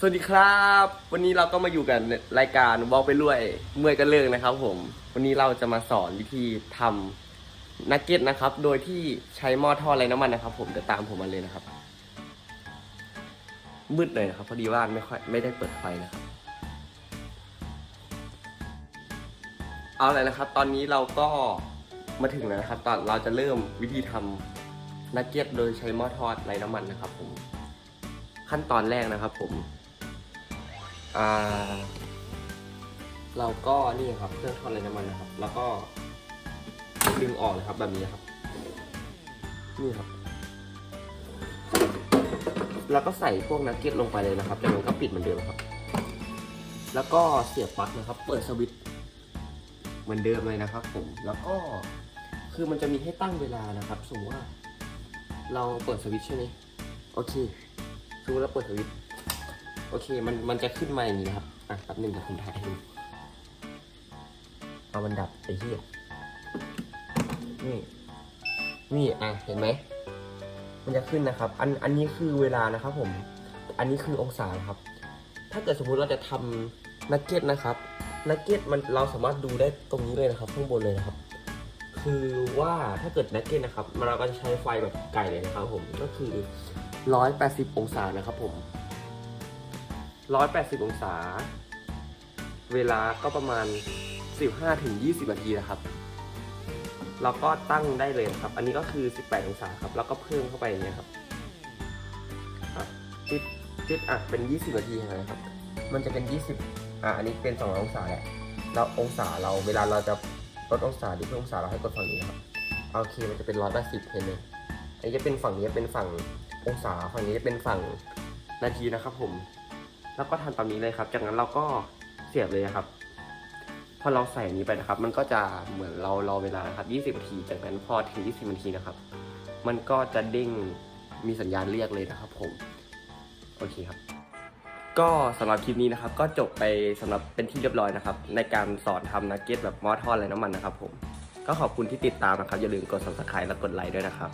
สวัสดีครับ วันนี้เราก็มาอยู่กันรายการวอลไปเรื่อยเมื่อยกันเลิกนะครับ ผม วันนี้เราจะมาสอนวิธีทำนักเก็ตนะครับ โดยที่ใช้หม้อทอดไร้น้ำมันนะครับ ผมจะตามผมมาเลยนะครับ มืดเลยนะครับ พอดีว่าไม่ค่อยไม่ได้เปิดไฟนะครับ เอาเลยนะครับ ตอนนี้เราก็มาถึงแล้วนะครับ ตอนเราจะเริ่มวิธีทำนักเก็ตโดยใช้หม้อทอดไร้น้ำมันนะครับ ผมขั้นตอนแรกนะครับ ผม อ่า เราก็นี่ครับเครื่องทอดไร้น้ำมันนะครับ แล้วก็ดึงออกนะครับแบบนี้ครับ นี่ครับ แล้วก็ใส่พวกนักเก็ตลงไปเลยนะครับจากนั้นก็ปิดเหมือนเดิมครับ แล้วก็เสียบปลั๊กนะครับ เปิดสวิตช์เหมือนเดิมเลยนะครับ ผม แล้วก็คือมันจะมีให้ตั้งเวลานะครับสมมติว่า เราเปิดสวิตช์ใช่ไหมโอเคสมมติเราเปิดสวิตช์ โอเคมันมันจะขึ้นมาอย่างนี้นะครับ อะแป๊บหนึงเดี๋ยวผมถ่ายให้ดูเอามันดับไอ้เหี้ยนี่ นี่อะเห็นไหม มันจะขึ้นนะครับ อันอันนี้คือเวลานะครับ ผม อันนี้คือองศาครับ ถ้าเกิดสมมุติเราจะทำนักเก็ตนะครับนักเก็ตมันเราสามารถดูได้ตรงนี้เลยนะครับข้างบนเลยนะครับ คือว่าถ้าเกิดนักเก็ตนะครับเราก็จะใช้ไฟแบบไก่เลยนะครับ ผมก็คือ 180 องศานะครับ ผม 180 องศา เวลาก็ประมาณ 15ถึง20 นาทีนะครับ เราก็ตั้งได้เลยครับ อันนี้ก็คือ 18 องศาครับ แล้วก็เพิ่มเข้าไปอย่างเงี้ยครับอะจิดจิดอะเป็น 20 นาทีนะครับ มันจะเป็น 20 อะ อันนี้เป็น 200 องศาแหละแล้วองศาเราเวลาเราจะลดองศาหรือเพิ่มองศาเราให้กดฝั่งนี้ครับโอเคมันจะเป็น180เห็นไหมอันนี้จะเป็นฝั่งนี้เป็นฝั่งองศาฝั่งนี้จะเป็นฝั่งนาทีนะครับผม แล้วก็ทำตามนี้เลยครับ จากนั้นเราก็เสียบเลยครับ พอเราใส่นี้ไปนะครับ มันก็จะเหมือนเรารอเวลานะครับ20นาที จากนั้นพอถึง 20นาทีนะครับ มันก็จะเด้งมีสัญญาณเรียกเลยนะครับ ผม โอเคครับ ก็สำหรับคลิปนี้นะครับ ก็จบไปสำหรับเป็นที่เรียบร้อยนะครับ ในการสอนทำนักเก็ตแบบมอทอดไรน้ำมันนะครับ ผม ก็ขอบคุณที่ติดตามนะครับ อย่าลืมกด subscribe และกดไลค์ด้วยนะครับ